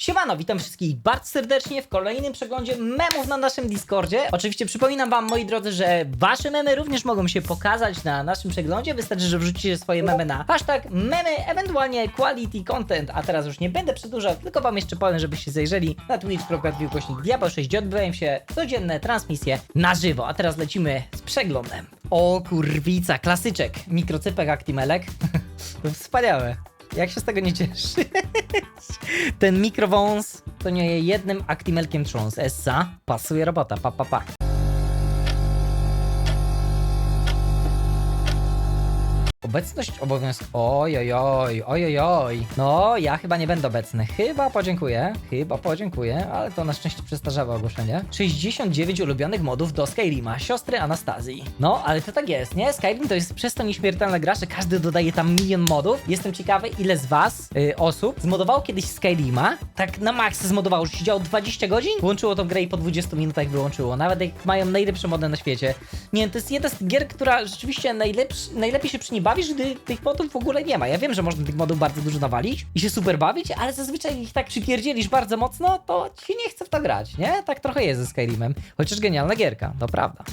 Siemano, witam wszystkich bardzo serdecznie w kolejnym przeglądzie memów na naszym Discordzie. Oczywiście przypominam wam, moi drodzy, że wasze memy również mogą się pokazać na naszym przeglądzie. Wystarczy, że wrzucicie swoje memy na hashtag memy, ewentualnie quality content. A teraz już nie będę przedłużał, tylko wam jeszcze powiem, żebyście zajrzeli na twitch.tv kośnik diabeł 6 odbywają się codzienne transmisje na żywo. A teraz lecimy z przeglądem. O kurwica, klasyczek, mikrocypek Actimelek. Wspaniałe. Jak się z tego nie cieszysz? Ten mikrowąs to nie jednym aktimelkiem trząs. Essa, pasuje robota, pa pa pa. Obecność obowiązk. Oj, oj, oj, oj, oj, oj. No, ja chyba nie będę obecny. Chyba podziękuję. Chyba podziękuję, ale to na szczęście przestarzałe ogłoszenie. 69 ulubionych modów do Skyrima, siostry Anastazji. No, ale to tak jest, nie? Skyrim to jest przez to nieśmiertelna gra, że każdy dodaje tam milion modów. Jestem ciekawy, ile z was, y, osób, zmodowało kiedyś Skyrima, tak na maks zmodowało, że siedziało 20 godzin, włączyło w grę i po 20 minutach wyłączyło. Nawet jak mają najlepsze mody na świecie. Nie to jest jedna z gier, która rzeczywiście najlepszy, najlepiej się przy niej bawisz, gdy tych modów w ogóle nie ma. Ja wiem, że można tych modów bardzo dużo nawalić i się super bawić, ale zazwyczaj ich tak przypierdzielisz bardzo mocno, to ci nie chce w to grać, nie? Tak trochę jest ze Skyrimem. Chociaż genialna gierka, to prawda.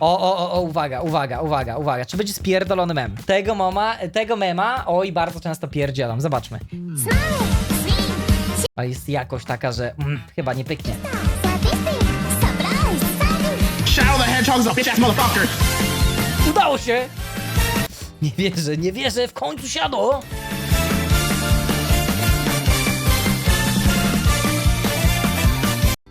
O, o, o, o, uwaga, uwaga, uwaga, uwaga. Czy będzie spierdolony mem? Tego mama, tego mema, oj, bardzo często pierdzielam. Zobaczmy. A jest jakość taka, że mm, chyba nie pyknie. Shadow the Hedgehog's a bitch ass motherfucker. Udało się! Nie wierzę, nie wierzę, w końcu siadło!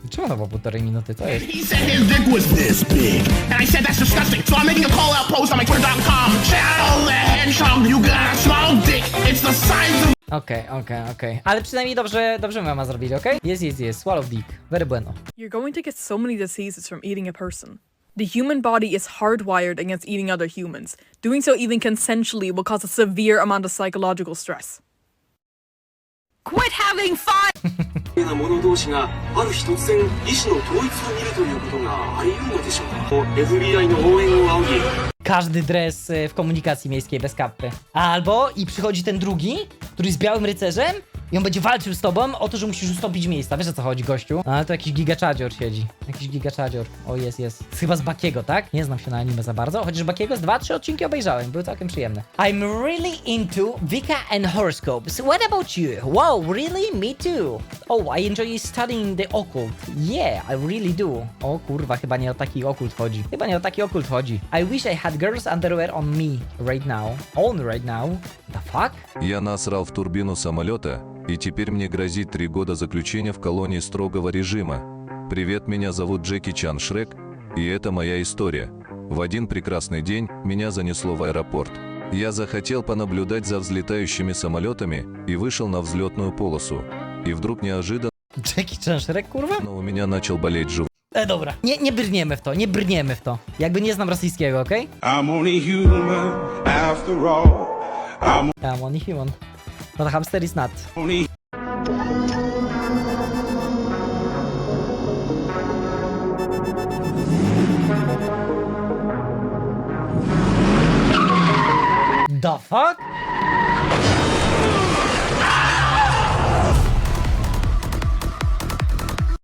Czemu to było półtorej minuty? To jest. He said his dick was this big. And I said that's disgusting. So I'm making a call out post on my twitter.com. Shadow the Hedgehog, you got a small dick. It's the size of Okej, okej, okej. Ale przynajmniej dobrze, dobrze mama zrobili, okej? Jest, jest, jest. Swallow dick. Very bueno. You're going to get so many diseases from eating a person. The human body is hardwired against eating other humans. Doing so even consensually will cause a severe amount of psychological stress. Quit having fun! な者同士がある日突然意思の統一を見るということがあり得るのでしょうか FBI の応援を仰ぎ Każdy dres y, w komunikacji miejskiej bez kappy. Albo i przychodzi ten drugi, który jest białym rycerzem i on będzie walczył z tobą o to, że musisz ustąpić miejsca. Wiesz o co chodzi, gościu? No, ale to jakiś gigaczadzior siedzi. Jakiś gigaczadzior. O, jest, jest. Chyba z Bakiego, tak? Nie znam się na anime za bardzo, chociaż Bakiego z dwa, trzy odcinki obejrzałem. Były całkiem przyjemne. I'm really into Vika and horoscopes. What about you? Wow, really? Me too. Oh, I enjoy studying the occult. Yeah, I really do. O kurwa, chyba nie o taki okult chodzi. Chyba nie o taki okult chodzi. I wish I had girls underwear on me right now. On right now. The fuck? Я насрал в турбину самолета, и теперь мне грозит три года заключения в колонии строгого режима. Привет, меня зовут Джеки Чан Шрек, и это моя история. В один прекрасный день меня занесло в аэропорт. Я захотел понаблюдать за взлетающими самолетами и вышел на взлетную полосу. И вдруг неожиданно Jackie Chan Shrek, kurwa? у меня начал болеть живот. E, dobra. Nie, nie brniemy w to, nie brniemy w to. Jakby nie znam rosyjskiego, okej? I'm only human after all. I'm? I'm only human. But hamster is not. The fuck?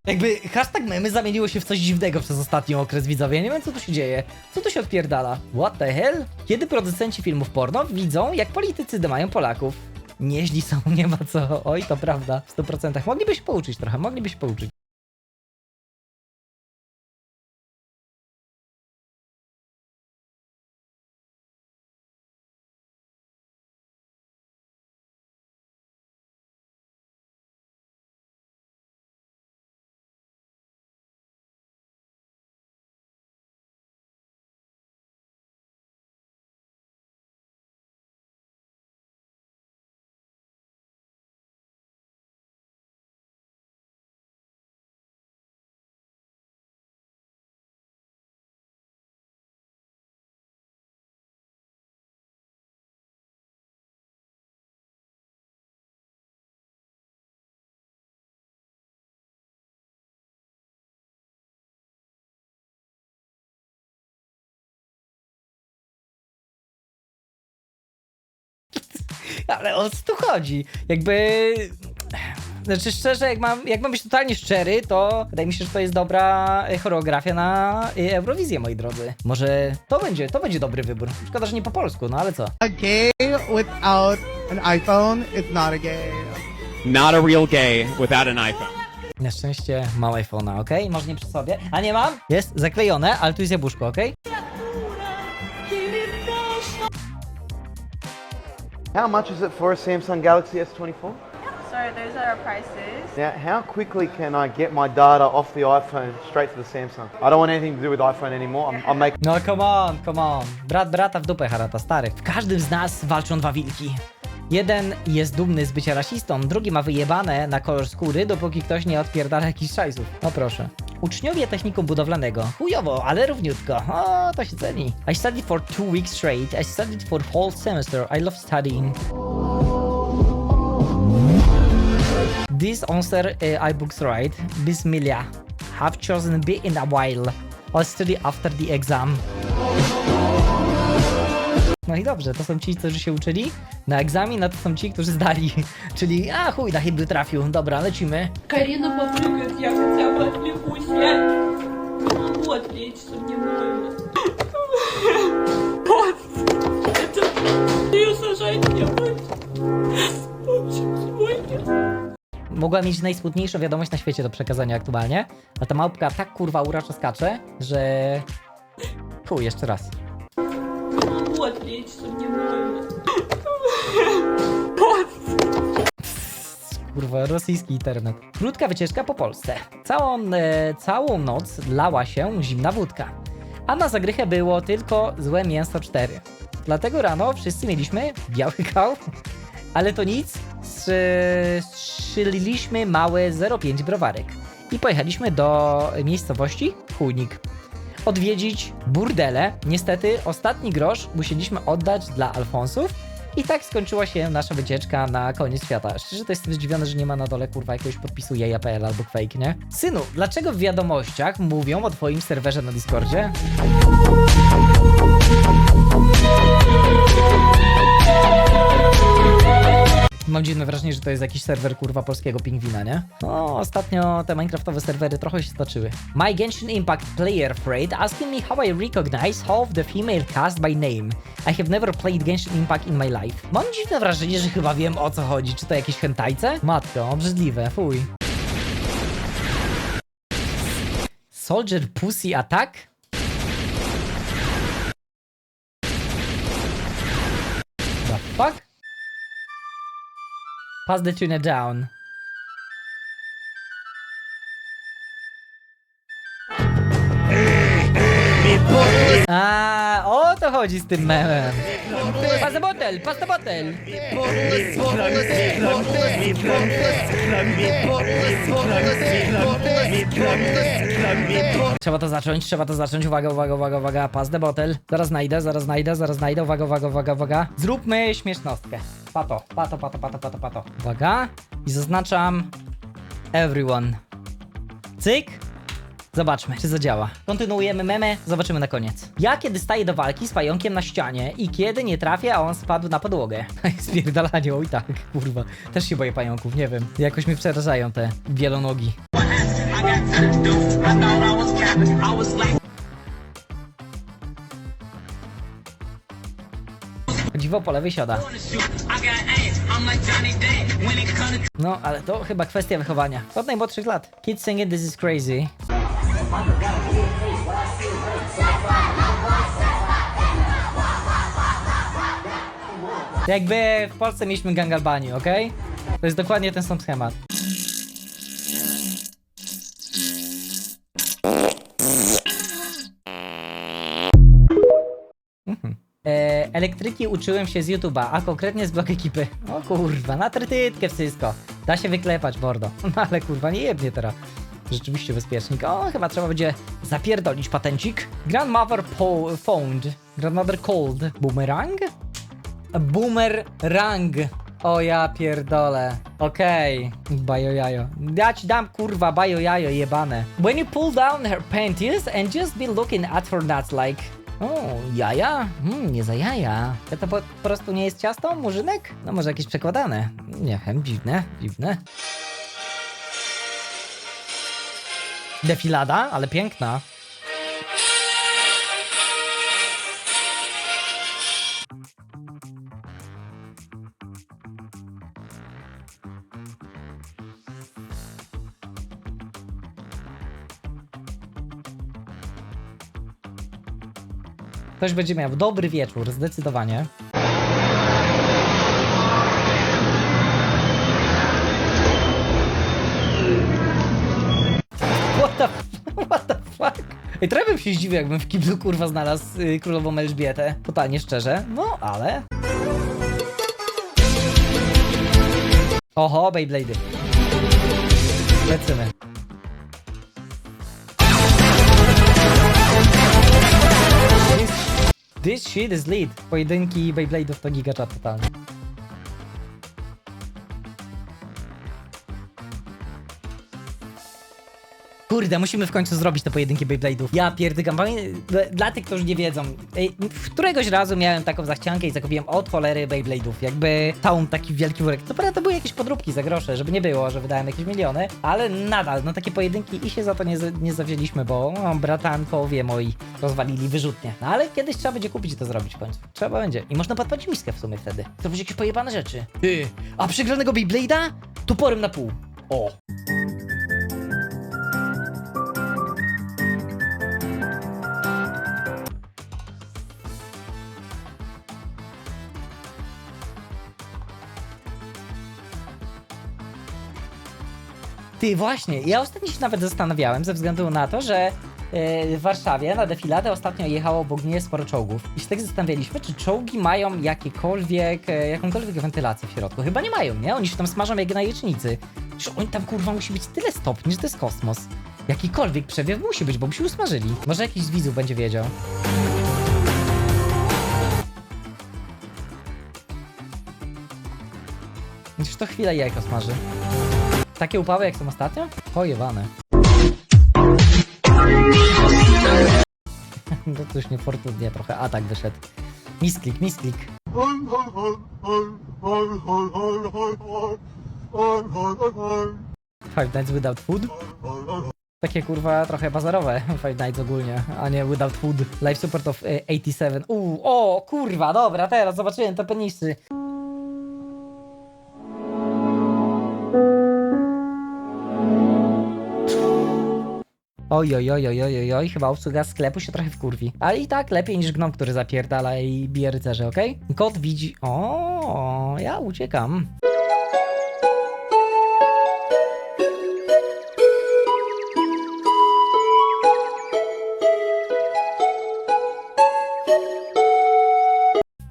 Jakby hashtag memy zamieniło się w coś dziwnego przez ostatni okres widzowie. Ja nie wiem co tu się dzieje. Co tu się odpierdala? What the hell? Kiedy producenci filmów porno widzą, jak politycy mają Polaków? Nieźli są, nie ma co. Oj, to prawda. W 100%. Mogliby się pouczyć trochę, mogliby się pouczyć. Ale o co tu chodzi? Jakby Znaczy szczerze, jak mam, jak mam być totalnie szczery, to wydaje mi się, że to jest dobra choreografia na e, Eurowizję, moi drodzy. Może to będzie, to będzie dobry wybór. Szkoda, że nie po polsku, no ale co? A gay without an iPhone is not a gay. Not a real gay without an iPhone. Na szczęście mam iPhone'a, okej? Może nie przy sobie. A nie mam? Jest zaklejone, ale tu jest jabłuszko, okej? How much is it for a Samsung Galaxy S24? Sorry, those are our prices. Now, how quickly can I get my data off the iPhone straight to the Samsung? I don't want anything to do with iPhone anymore. I'm, I'm making No come on, come on. Brat brata w dupę harata, stary. W każdym z nas walczą dwa wilki. Jeden jest dumny z bycia rasistą, drugi ma wyjebane na kolor skóry, dopóki ktoś nie odpierdala jakichś szajsów. No proszę. Uczniowie technikum budowlanego. Chujowo, ale równiutko. O, to się ceni. I studied for two weeks straight. I studied for whole semester. I love studying. This answer uh, I books right. Bismillah. Have chosen B in a while. I'll study after the exam. No i dobrze, to są ci, którzy się uczyli na egzamin, a to są ci, którzy zdali. Czyli, a chuj, na chyba trafił. Dobra, lecimy. Карина попрыгает, я хотя бы отвлекусь. Я не могу отвлечься, мне больно. Это... Ее сажать не будет. В общем, сегодня... Mogła mieć najsmutniejszą wiadomość na świecie do przekazania aktualnie, a ta małpka tak kurwa uroczo skacze, że... Chuj, jeszcze raz. to nie wolno. Kurwa, rosyjski internet. Krótka wycieczka po Polsce. Całą, e, całą noc lała się zimna wódka. A na zagrychę było tylko złe mięso 4. Dlatego rano wszyscy mieliśmy biały kał. Ale to nic, strzy- strzeliliśmy mały 0,5 browarek i pojechaliśmy do miejscowości Chujnik. Odwiedzić burdele. Niestety ostatni grosz musieliśmy oddać dla Alfonsów. I tak skończyła się nasza wycieczka na koniec świata. Szczerze to jestem zdziwiony, że nie ma na dole kurwa jakiegoś podpisu jeja.pl albo fake, nie? Synu, dlaczego w wiadomościach mówią o twoim serwerze na Discordzie? Mam dziwne wrażenie, że to jest jakiś serwer kurwa polskiego pingwina, nie? No, ostatnio te minecraftowe serwery trochę się stoczyły. My Genshin Impact player friend asking me how I recognize half the female cast by name. I have never played Genshin Impact in my life. Mam dziwne wrażenie, że chyba wiem o co chodzi. Czy to jakieś hentajce? Matko, obrzydliwe, fuj. Soldier Pussy Attack? The fuck? Pass the tuner down. A, o to chodzi z tym memem. Pass the bottle, pass the bottle. Trzeba to zacząć, trzeba to zacząć. Uwaga, uwaga, uwaga, uwaga. Pass the bottle. Zaraz znajdę, zaraz znajdę, zaraz znajdę. Uwaga, uwaga, uwaga, uwaga. Zróbmy śmiesznostkę. Pato, pato, pato, pato, pato, pato. Uwaga. I zaznaczam everyone. Cyk. Zobaczmy, czy zadziała. Kontynuujemy memę, zobaczymy na koniec. Ja kiedy staję do walki z pająkiem na ścianie i kiedy nie trafię, a on spadł na podłogę. Spierdalanie, oj tak, kurwa. Też się boję pająków, nie wiem. Jakoś mnie przerażają te wielonogi. Dziwo po lewej siada. No, ale to chyba kwestia wychowania. Od najmłodszych lat. Kids singing This is crazy. Jakby w Polsce mieliśmy gang Albanii, ok? To jest dokładnie ten sam schemat. Elektryki uczyłem się z YouTube'a, a konkretnie z blok ekipy. O kurwa, na trytytkę wszystko. Da się wyklepać, bordo. No ale kurwa, nie jebnie teraz. Rzeczywiście bezpiecznik. O, chyba trzeba będzie zapierdolić patencik. Grandmother po found. Grandmother cold. Boomerang? Boomerang. O ja pierdolę. Okej. Bajo jajo. Ja ci dam kurwa bajo jajo jebane. When you pull down her panties and just be looking at her nuts like... O, jaja? Mm, nie za jaja. To to po, po prostu nie jest ciasto, murzynek? No może jakieś przekładane. Nie wiem, dziwne, dziwne. Defilada, ale piękna. Ktoś będzie miał dobry wieczór, zdecydowanie. What the, what the fuck? Ej, trochę bym się zdziwił, jakbym w kiblu kurwa znalazł y, królową Elżbietę. Totalnie szczerze. No, ale... Oho, Beyblade'y. Lecimy. This shit is lit. Pojedynki Beyblade'ów to gigachat totalnie. Kurde, musimy w końcu zrobić te pojedynki Beyblade'ów. Ja pierdykam. Pamię- dla- tych, którzy nie wiedzą, ej, któregoś razu miałem taką zachciankę i zakupiłem od cholery Beyblade'ów. Jakby całą taki wielki worek. Co prawda to były jakieś podróbki za grosze, żeby nie było, że wydałem jakieś miliony, ale nadal, no takie pojedynki i się za to nie, z- nie zawzięliśmy, bo no, bratankowie moi rozwalili wyrzutnie. No ale kiedyś trzeba będzie kupić i to zrobić w końcu. Trzeba będzie. I można podpalić miskę w sumie wtedy. To będzie jakieś pojebane rzeczy. Ty, a przegranego Beyblade'a? Tuporem na pół. O. Ty, właśnie, ja ostatnio się nawet zastanawiałem ze względu na to, że e, w Warszawie na defiladę ostatnio jechało obok mnie sporo czołgów. I się tak zastanawialiśmy, czy czołgi mają jakiekolwiek, e, jakąkolwiek wentylację w środku. Chyba nie mają, nie? Oni się tam smażą jak na jecznicy. Że oni tam kurwa musi być tyle stopni, że to jest kosmos. Jakikolwiek przewiew musi być, bo by się usmażyli. Może jakiś z widzów będzie wiedział. Przecież to chwilę jajko smaży. Takie upały jak są ostatnio? Pojebane. No to już niefortunnie trochę. A tak wyszedł. Misklik, misklik. Five Nights Without Food? Takie kurwa trochę bazarowe Five Nights ogólnie, a nie Without Food. Live support of e, 87. Uuu, o kurwa, dobra, teraz zobaczyłem te penisy. Oj, oj, oj, oj, oj, oj, chyba obsługa sklepu się trochę wkurwi. Ale i tak lepiej niż gnom, który zapierdala i bije rycerzy, okej? Kot widzi... O, ja uciekam.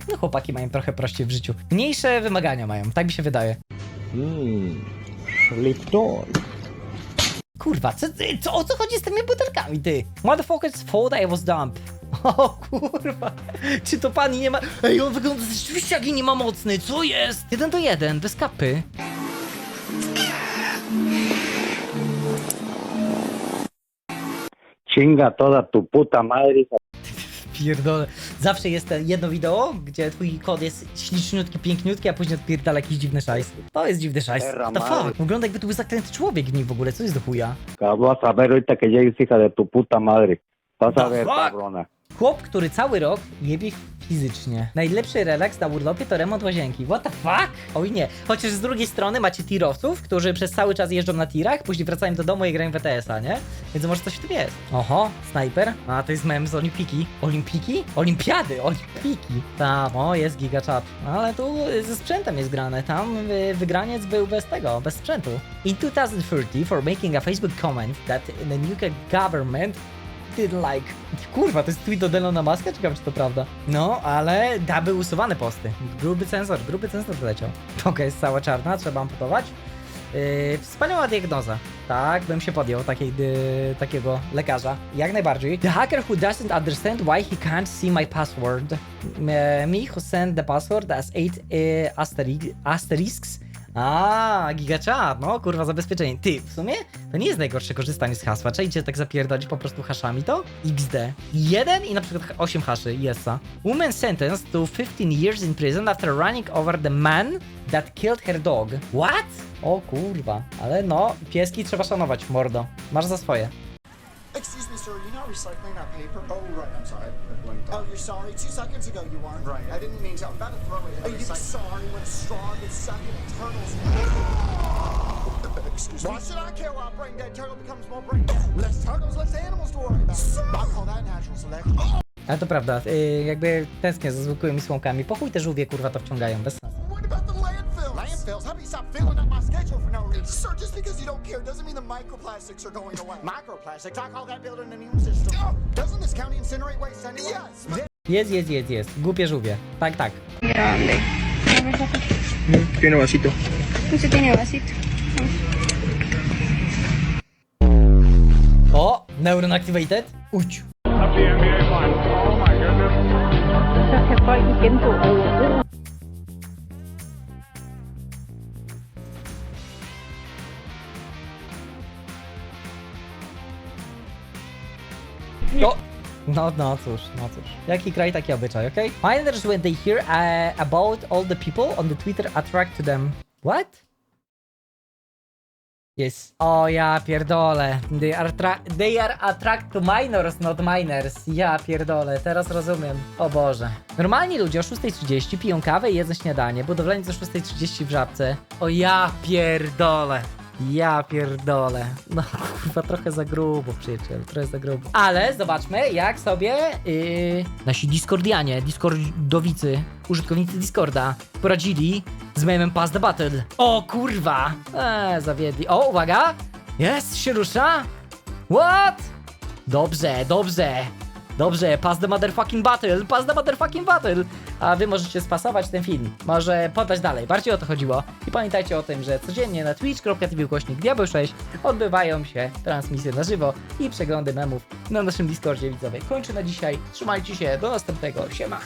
No chłopaki mają trochę prościej w życiu. Mniejsze wymagania mają, tak mi się wydaje. Kurwa, co, co, o co chodzi z tymi butelkami, ty? Motherfuckers thought I was dumb. O kurwa, czy to pani nie ma... Ej, on wygląda rzeczywiście jak nie ma mocny, co jest? Jeden do jeden, bez kapy. Chinga toda tu puta madre. Pierdolę. Zawsze jest te jedno wideo, gdzie twój kod jest śliczniutki, piękniutki, a później odpierdala jakiś dziwny szajs. To jest dziwny szajs. What the fuck? Wygląda jakby to był zaklęty człowiek w nim w ogóle, co jest do chuja? Vas a ver ahorita que llegues, hija de tu puta madre. Vas a The ver, fuck? cabrona. Chłop, który cały rok jebie fizycznie. Najlepszy relaks na urlopie to remont łazienki. What the fuck? Oj nie. Chociaż z drugiej strony macie tirowców, którzy przez cały czas jeżdżą na tirach, później wracają do domu i grają w ETS-a, nie? Więc może coś w tym jest. Oho, snajper. A to jest mem z Olimpiki. Olimpiki? Olimpiady, Olimpiki. Tam, o, jest gigachat. Ale tu ze sprzętem jest grane. Tam wygraniec był bez tego, bez sprzętu. In 2030, for making a Facebook comment that the UK government like. Kurwa, to jest tweet od Elona Muska? Ciekawe, czy to prawda. No, ale da były usuwane posty. Gruby cenzor, gruby cenzor wyleciał. Toka jest cała czarna, trzeba amputować. Yy, wspaniała diagnoza. Tak, bym się podjął takiej, dy, takiego lekarza. Jak najbardziej. The hacker who doesn't understand why he can't see my password. Me who sent the password as 8 y, asteri- asterisks. A, gigachat, no kurwa, zabezpieczenie. Ty, w sumie to nie jest najgorsze korzystanie z hasła. Trzeba idzie tak zapierdolić po prostu haszami to? XD. Jeden i na przykład 8 haszy, yesa. Woman sentenced to 15 years in prison after running over the man that killed her dog. What? O kurwa, ale no, pieski trzeba szanować, mordo. Masz za swoje. Sir, you're not recycling that paper? Oh, right, I'm sorry. I blinked Oh, you're sorry? Two seconds ago you weren't. Right. I didn't mean to. I'm about to throw it in Are you sorry when a straw gets stuck in a turtle's Excuse me? Why should I care why a brain dead turtle becomes more brain dead? Less turtles, less animals to worry about. I call that natural selection. Ale to prawda, y, jakby tęsknię za zwykłymi słomkami. Po chuj te żółwie kurwa to wciągają, bez sensu. Sir, just because you don't care doesn't mean the microplastics are going away. Microplastics? I call that building an immune system. Oh, doesn't this county incinerate waste anyway? Yes. but- Jest, jest, jest, jest. Głupie żółwie. Tak, tak. Tiene vasito. Usted tiene vasito. O! Neuron activated. Uć. O! No, no cóż, no cóż. Jaki kraj, taki obyczaj, okej? Miners, when they hear uh, about all the people on the Twitter attract to them. What? Yes. O ja pierdolę. They are, they are attract to minors, not miners. Ja pierdolę, teraz rozumiem. O Boże. Normalni ludzie o 6.30 piją kawę i jedzą śniadanie. Budowlaniec o 6.30 w żabce. O ja pierdolę. Ja pierdolę. No kurwa, trochę za grubo, przyjaciel, trochę za grubo. Ale zobaczmy, jak sobie yy, nasi Discordianie, Discordowicy, użytkownicy Discorda poradzili z memem Pass the Battle. O kurwa! Eee, zawiedli. O, uwaga! Jest, się rusza! What? Dobrze, dobrze. Dobrze, pass the motherfucking battle, pass the motherfucking battle. A wy możecie spasować ten film. Może podać dalej, bardziej o to chodziło. I pamiętajcie o tym, że codziennie na twitch.tv ukośnik diabeł 6 odbywają się transmisje na żywo i przeglądy memów na naszym Discordzie widzowie. Kończę na dzisiaj, trzymajcie się, do następnego, siema.